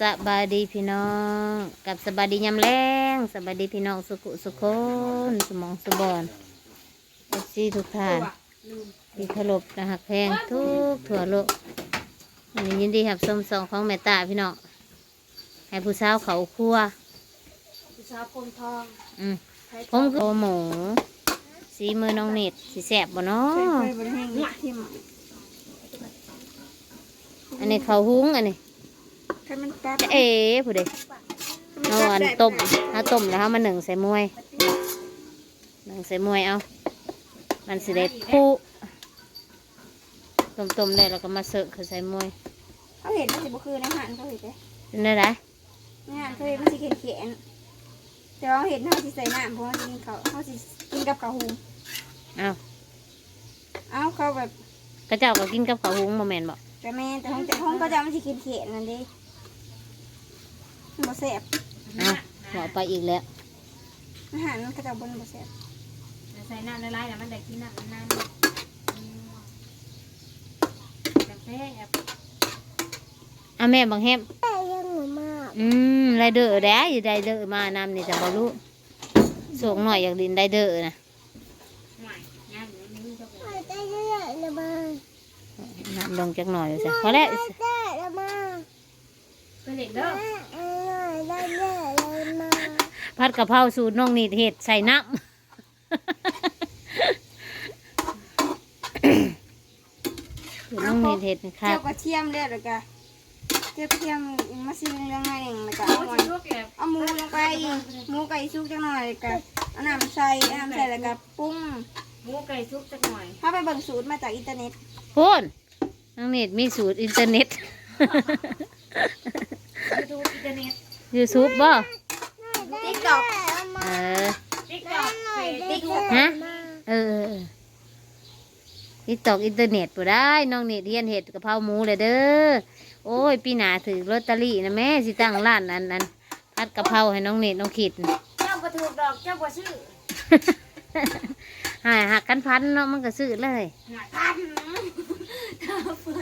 สบายดีพี่น้อง กับสบายดียำแรงสบายดีพี่น้องสุขุสุขคนสมองสบอนเอฟซีทุกท่านที่เคารพนะฮักแพงทุกถั่วโลกวันนี้ยินดีครับส้มสองของแม่ตาพี่น้องให้ผู้สาวเขาครัวผู้สาวพนทองอืมใช้ผมก็โอหมูสีมือน้องเน็ตสีแสบบ่เนาะเคยบริแห้งทิมอันนี้เขาวหุ้งอันนี้ถ้า มันตัดจะเอ๋ผู้ใดเอาอันต้มเอาต้มแล้วเอามาหนึ่งใส่มวยหนึ่งใส่มวยเอา มันสิได้ผู้ต้มต้มๆได้แล้วก็มาเสิร์ฟคือใส่มวยเขาเห็นมันสิบุคือในหันเขาเห็นไหมเป็นได้ไรในหันเขาเห็นมันสิเขียนเขียนๆแต่ว่าเขาเห็นเขาสิใส่น้ำเพราะว่ากินเขาเขาสิกินกับข้าวหุงเอาเอาเขาแบบกระเจ้าก็กินกับข้าวหุงโมเมนบอกแต่แม่แต่ห้องแต่ห้องก็จะมันสิเขียนเขียนๆนั่นเดิมัน บ่แซ่บเอาบอกไปอีกแล้ว อาหารมันก็จะบนบ่แซ่บใส่น้ำละลายแล้วมันได้กินน้ำนานๆแต่แซ่บเอาแม่บังแฮมแต่ยังหนูมากอืมไรเดอร์ได้อยู่ไรเดอร์มานำนี่แต่บอรู้สูงหน่อยอยากดินไรเดอร์นะหวานย่างอยู่ในมือเจ้าของได้เรื่อยๆละมาน้ำลงจักหน่อยสิพอแล้วได้ละมาเป็นเด็กเด้อได้เรื่อยๆละมา ผัดกะเพราสูตรน้องนี่เห็ดใส่น้ำสูตรน้องนี่เห็ดครัเจียบวกระเทียมเรียบแล้วก็เจียวกระเทียมมาซีเรื่องหน่อยหนึ่งแล้วก็โอ้เอายลูกแกเอาหมูลงไปหมูไก่ซุกจังหน่อยแล้วก็เอาน้ำใส่เอาน้ำใส่แล้วก็ปรุงหมูไก่ซุปจักหน่อยถ้าไปเบิ่งสูตรมาจากอินเทอร์เน็ตพูนน้องนี่มีสูตรอินเทอร์เน็ตยูทูบอินเทอร์เน็ตยูทูบบ่ ติ๊กต็อกเออติ๊กต็อกเฟซติ๊บุ๊กกต็อกฮะเออทิกตอกอินเทอร์เน็ตปูได้น้องเน็ตเรียนเห็ดกะเพราหมูเลยเด้อโอ้ยปีหนาถือลอตเตอรี่นะแม่สิตั้งร้านอันนั้นพัดกะเพราให้น้องเน็ตน้องขิดเจ้าก็ถูกดอกเจ้าก็ซื้อหายหักกันพันเนาะมันก็ซื้อเลยหาพัน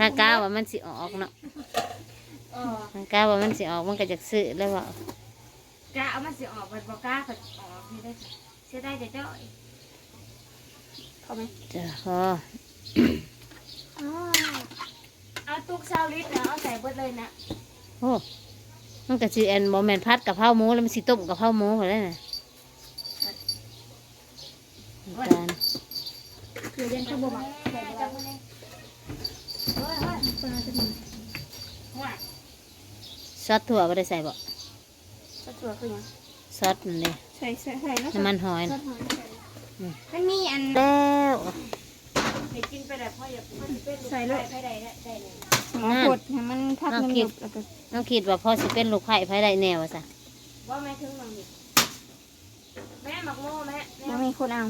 กากาว่ามันสิออกเนาะเออกากาว่ามันสิออกมันก็จะซื้อแล้วว่า กะเอามันสิออกบัดบอกกล้าก็ออกนี่ได้เสียได้แต่เจ้าเข้าไหมเจ้าพอเอาตุกซาวลิตรนะเอาใส่เบิดเลยนะโอ้มันก็สิแอนโมเมนพัดกะเพราหมูแล้วมันสิต้มกะเพราหมูเขาได้น่ะน้ำตาลคือเรียนชั่วโมงอะแม่จับมือเลยเฮ้ยเฮ้ยหวานซอสถั่วไม่ได้ใส่บ่ สัดส่วนคือหยังซอสมันเลยใส่ใส่ใส่แล้วน้ำมันหอยสัน่ะดหอยมันมีอันแล้วให้กินไปแบบพ่ออย่าพ่อสิเป็นลูกใส่เลยไปได้ได้ได้เลยหมอกดให้มันพักมันหยุบแล้วก็น้องคิดว่าพ่อสิเป็นลูกไผ่ไผ่ได้แนวอะซะว่าแม่ถึงมังนี่แม่หมักโม่แม่แม่แล้วมีคนเอา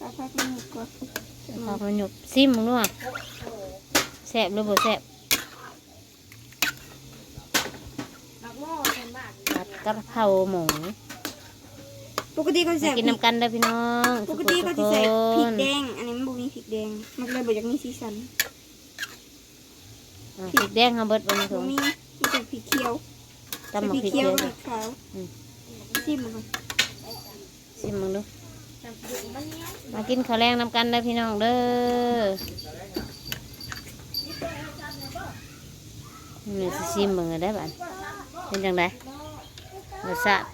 พักพักมันหยุบก่อนพอมันหยุบซิมมึงด้วยโอ้โหแซ่บหรือบ่แซ่บ หมักโม่เป็นบ้าน ผัด กะเพราหมู ปกติเขามาใส่กินน้ำกันเด้อพี่น้องปกติเขาทุจะกใส่พริคกนแดง อันนี้มันบ่มีพริกแดง มันเลยบ่อยากมีสีสันอะพริกแดงเฮาเบิดบ่มีถุบ่งมีมีแต่พริกเขียวตำหมักพริพริกเขีเขียยววพริกขาวอืม ชิมมันก่อนซิมมึงดูจำเป็นมันเนี้ยมากินข้าวแรงน้ำกันเด้อพี่น้องเด้อนี่สิซิมมึงได้อบัดเป็นจังได รสชาติ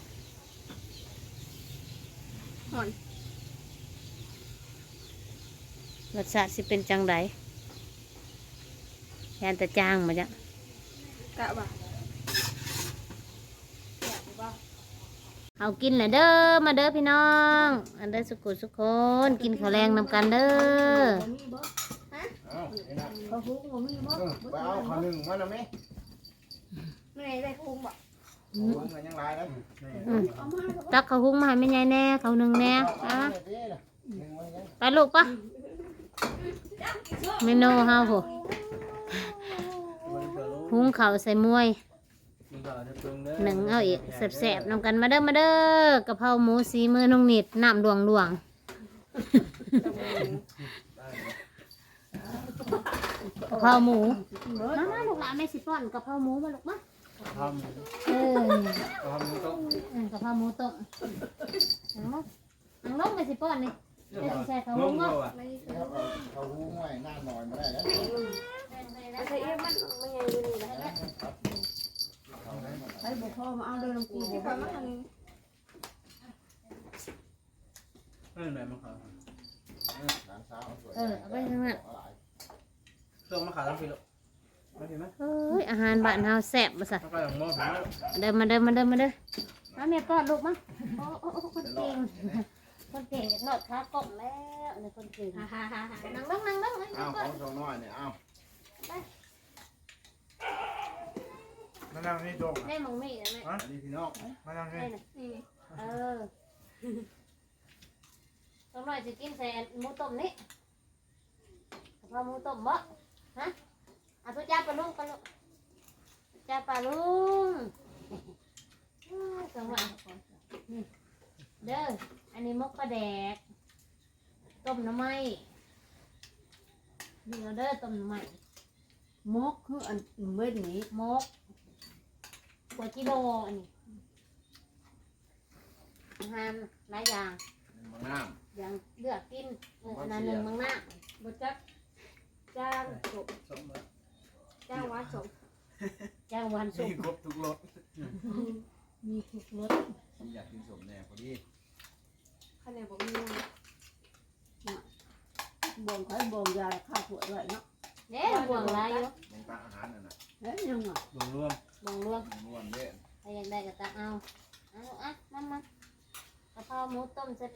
หอนรสชาติสิเป็นจังไดยานแต่จางมาจ้ะกะว่าเอากินแหละเด้อ มาเด้อพี่น้อง อันเด้อสุกุสุกคน กินข้าวแรงนำกันเด้อเอาไอ้นั่นเออไปเอาขอหนึ่งมาหน่อยไหมเมื่อไหร่ได้คุ้มบ่ ตักเขาหุ้งมาให้แม่ใหญ่แน่เขาหนึ่งแน่อะไปลูกปะเมนูเฮาผู้หุงเขาใส่มวยหนึ่งเอาอีกแสบๆนำกันมาเด้อมาเด้อกะเพราหมูสีมือนองนิดน้ำดวงดวงกะเพราหมูมามาลูกหลานแม่สิป้อนกะเพราหมูมาลูกมา ทำเออทำต้องเออกะเพราหมูต้มเอาอังลงไปสิป้อนนี่เดี๋ยวสิใส่ข้าวหงมูงมาว่ะไม่แล้วเอาเอาหูง่อยหน้าหน่อยมาได้แล้วใช่เอ๊ะมันมันยังอยู่นี่แหละเอาได้หมดใครบอกพ่อมาเอาเดินลงกูที่บผ่าอมาว่งนี้ไม่เป็นไรมั้งครับหลานสาวสวยเออเอาไปข้างหน้าเอาหลายเครื่องมาขายทั้งปีแล้วไม่เห็นไหม เฮ้ยอาหารบ้านเฮาแซ่บบ่ซะถ้าไปหลังหม้อผมแล้วเดินมาเดินมาเดินมาเด้อมาแม่ป้อนลูกมาโอ้โอ้โอ้คนเก่งคนเก่งจะนอดขากล่องแล้วนี่คนเก่งฮ่าฮ่าฮ่าฮ่านั่งลงนั่งลงให้เอาป้ขออนงสองน้อยเนี่ยเอามานั่งนี่โจ๊กแม่มึงมีนะแม่อันนี้พี่น้องมานั่งนี่แม่น่ะนี่เออต้องหน่อยสิกินใส่หมูต้มนี่กะเพราหมูต้มบ่ฮะเอาตัวจ้าปลาลุงปลาลุงจ้าปลาลุงอ้าวจังหวะนี่เด้อ อันนี้มกปลาแดก ต้มน้ำไหม้นี่เราเด้อต้มน้ำไหม้มกคืออันเว้นนี้มกกว่ากิโลอันนี้อาหารหลายอย่างบางน้อย่างเลือกกินเอออันนั้นหนึ่งมังหน้าบดจักจ้างจบสมเลย จ้างวัดจบจ้างวันศุกมีร์ครบทุกรสมีทุกรสำผมอยากกินสมแน่พอดีคะแนนบอกมีบ่งใครบ่งยาข้าวปวดไว้เนาะเด้ห่วงหลายอยู่ลงตาอาหารน่ะนะเฮ้ยยังอะรวมรวมบองรวมนวลเด้ใครอยากได้ก็ตักเอาเอาอะน้ำมันกะเพราหมูต้มแซ่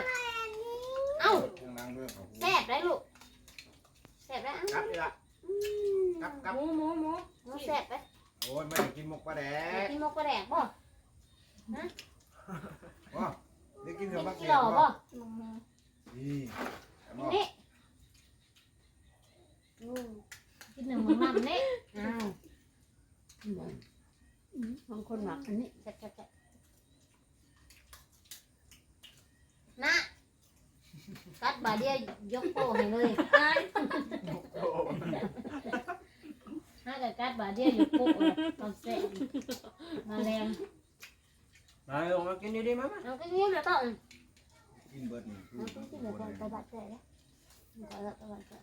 บๆเอ้าข้างล่างด้วยของหูแซ่บได้ลูกแซ่บได้กลับนี่ละ กลับกลับหมูหมูหมูหมูแซ่บไปโอ้ยไม่ได้กินหมกปลาแดอยากกกินหมกกระแดกบ่ว้าได้กินกิสมนบักกิเสีโลยบ่นี่แต่หม้อนี่อืมกินหนึ่งมันมันนี่อ้าวบางคนหนักอันนี้แซ่บแซ่บแซ่บนะกัดบาเดียวยกโป้ให้เลยอ้ายห้า กับกัดบาเดียวยกโป้เลยตอนแซ่บมาแรงมาลงมากินดีๆมั้ยเอาก็เงียบแล้วต้องกินเบิร์ดนี่คือเอาก็ทุกิกนแล้วคก็นไปเลยบัดแซ่แล้วไปแล้วไปบัดแซ่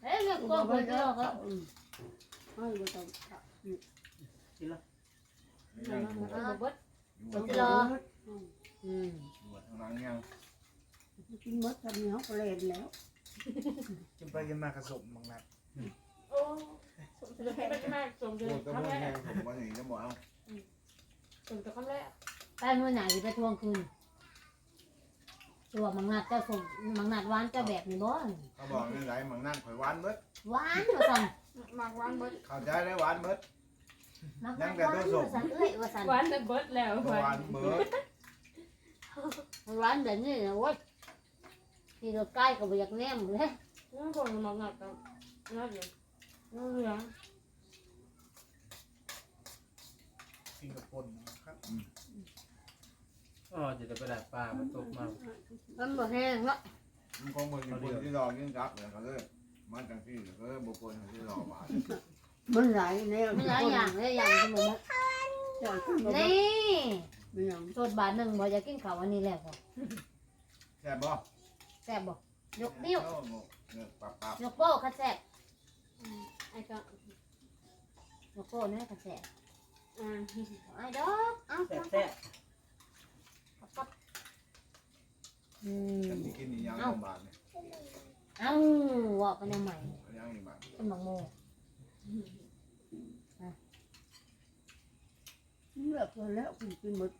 เฮ้ยเรียกกูโป้บอกไปว่าเดีจะยวก็ให้บ่ต้องไม่ยังอยู่เอาบดอยู่จะรออืมอยู่ข้างล่างยังกินมดทำเหนียวก็เล่นแล้วกินไปกินมากระสมบางนัด โอ้สมจะให้มันมากสมจะโอ้ยก็ทำไม่ได้แห้งผมว่าอย่างนี้ก็บอกเอาสมจะทำได้ไปเมื่อไหร่ไปทวงคืนตัวมังนัดเจ้าส่งมังนัดหวานเจ้าแบบนี้บ่เขาบอกนี่ไรมันนั่งข่อยหวานเบิดหวานว่าสั่นมากหวานเบิดเข้าใจได้หวานเบิด มักนัดหวานว่าสั่นเอ้ยว่าสั่นหวานแต่เบิดแล้วหวานเบิดมันหวานแบบนี้นะโว้ยที่เราใกล้ก็บ่อยากแนมเลยนั่นคนมองหนักกันนั่นเลยนั่น เหลืองกินกับปนครับอ๋อจะไปดักปลามันตกมามันบ่แห้งเนาะมันคงมันอยู่บนที่รอยิ่งจับเลยเขาเลยมันจังที่เขาเลยบุกคนที่รอหวานมันหลายแนวมีหลายอย่างเลยอย่างที่หมูมกเจ้าขึ้นมานี่ไม่ยังโสดบาทหนึ่งบ่อยากกินข้าวอันนี้แหละบ่แซ่บบ่แซ่บบ่ยกนิ้วโอ้โหเนื้อปับปับยกโป้คัดแซ่บ ไอ้ก็ยกโป้นี่คัดแซ่บอ่าไอ้ดอกเอ้าแซ่บแซ่บปั๊บอืมฉันที่กินนี่ยังโรงพยาบาลเนี่ยเอ้าว่าไปในใหม่ยังอีกบ้างเป็นบังโมเลือกตัวแล้วคุณกินหมด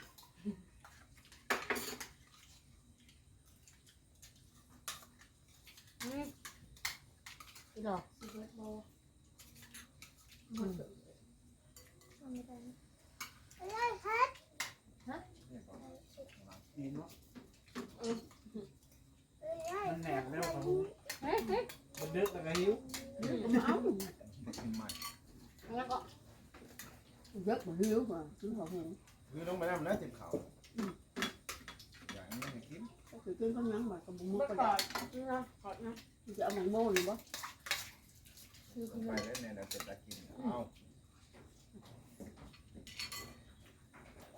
อืมพี่หรอสิเบิดโบ ดีเนาะมันแหนบแล้วครับเฮ้ยเฮ้ยมันดึกแล้วก็หิวเอามากินใหม่แล้วก็เยอะกว่หิวกว่ากินของเห็นคือต้องไปนั่งแล้วเจ็บเข่าอย่างนี้ไม่กินก็คือกินข้าวยังมากับบุ้งมุกเบิดก็ก่ได้อนนะก่อนนะจะเอาหนังโม่หรือบ่ไปแล้วเนี่ยเราจะตะกิน เอา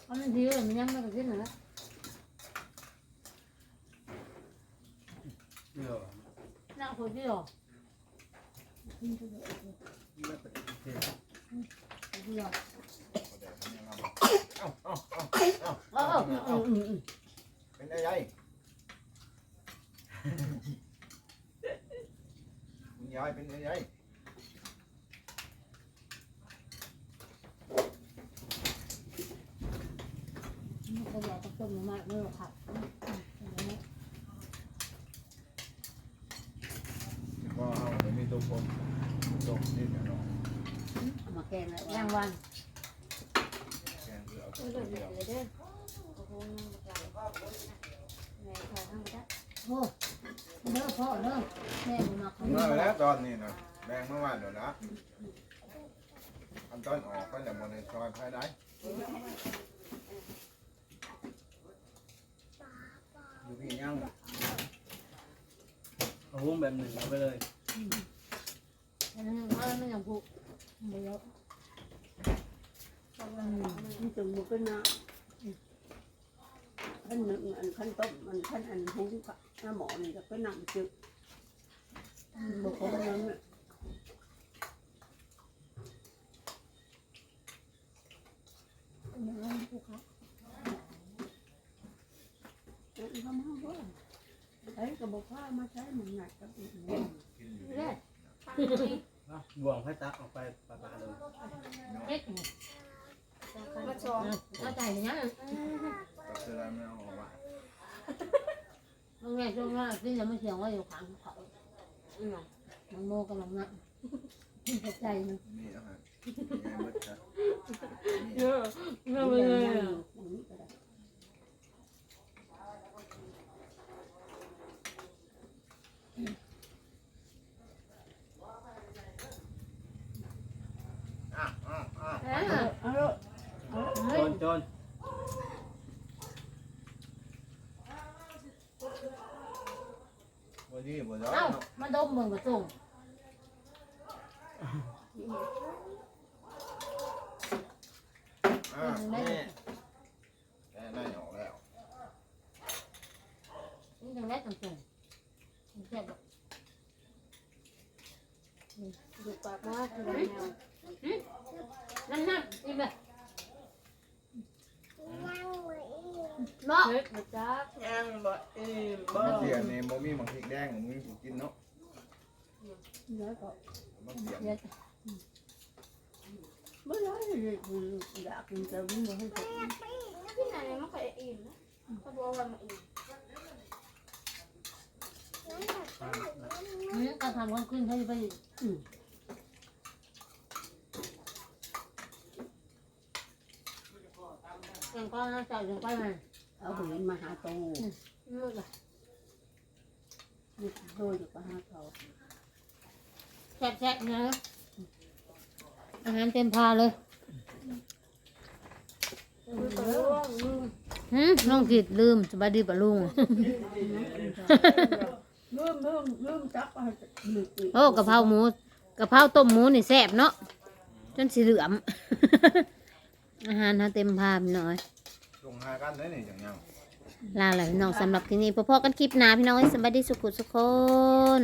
เอามันดีเลยมันยังไม่กระขึ้นนะ เดี๋ยว นั่งคนเดียว ไม่เป็นเท เดียว เอาแต่มันยังเอาเอาเอาเอาเอา เออเอ มมะไรคุณยายเป็นอะไรก็อยากจะต้มมาไม่หรอกค่ะก็เอาเดี๋ยวมีตัวผมตกนิดหน่อยมาแกงย่างวันแกงคือเอาตัวเดียวเดียวเดี๋ยวเด้อโอ้โหแม่ขอทำจ้ะโอ้เด้อพ่อเด้อแม่มาเขาเมื่อแล้วตอนนี้นะแบ่งเมื่อวานเดี๋ยวนะอันต้นออกก็จะมาในซอยภายใน อยู่พี่ย่างเอาหุ้มแบบหนึ่งเอาไปเลยอันนั้นว่าไม่ยังผูกไม่เยอะมันจึงบุกขึ้นนะขั้นหนึ่งอันขั้นต้มมันขั้นอันหุงกับน้ำหมอนี่ก็เป็นน้ำจืดบุกเข้าไปนั้นน่ะอย่าง นั้นผูกครับแล้วทำให้ว่ไอ้กระบอกผ้ามาใช้มันหนักกับอีกอย่างกินอยู่เด้อเอาบ่วงให้ตักออกไปปะปะเลยเด็กมาชมเข้าใจอย่างนั้นก็คืออะไรไม่เอาออกมาบางแง่ช่วงนั้นกินแล้วไม่เสียงว่าอยู่ข้างเขาอืมมันโมกำลังนั่งเข้าใจมันมีอาหารมีไงมืดนะเยอะไม่เลย อย่างนี้ก็ได้ อ้าวอ้าวอ้าว เออ เอาละ เฮ้โจยนโจนวันนี้บ่ได้ เอ้ามาดมเมืองกระตุง อ่านี่แกได้ออกแล้ว นี่ยังเล็กกันตุงแค่แบบ ดูปากว่าคือแนว นั่นนั่นอีแบบเนาะ เฮ็ด มาจ้ายังบ่เอ็มบ่เสียนี่บ่มีมังพริกแดงบ่มีผู้กินเนาะแล้วก็มัเสียเดี๋ยวไม่ได้เลยคุณอยากกินจะวิ่งมาให้ผมที่ไหนมันก็อิ่มนะเขาบอกว่ามันอิ่มนี่ก็ทำความขึ้นให้ไปยังก็น่าจะยังไปมัน เอาเห็นมาหาโตมืดเลยนี่โดยอยู่กับหาเขาแฉะๆนะอาหารเต็มพาเลยคือตัวร่วงลืมหืมน้องกิดลืมสบายดีปะลุง ลืมลืมลืมจับเอาหนึกอีกโอ้กะเพราหมูกะเพราต้มหมูนี่แซ่บเนาะจนสีเหลือมอาหารเขาเต็มพามหน่อยล งหากันได้นี่อย่างยังลาเลยพี่น้องสำหรับที่นี่พอๆกันคลิปหน้าพี่น้องให้สบายดีสุขุสุขคน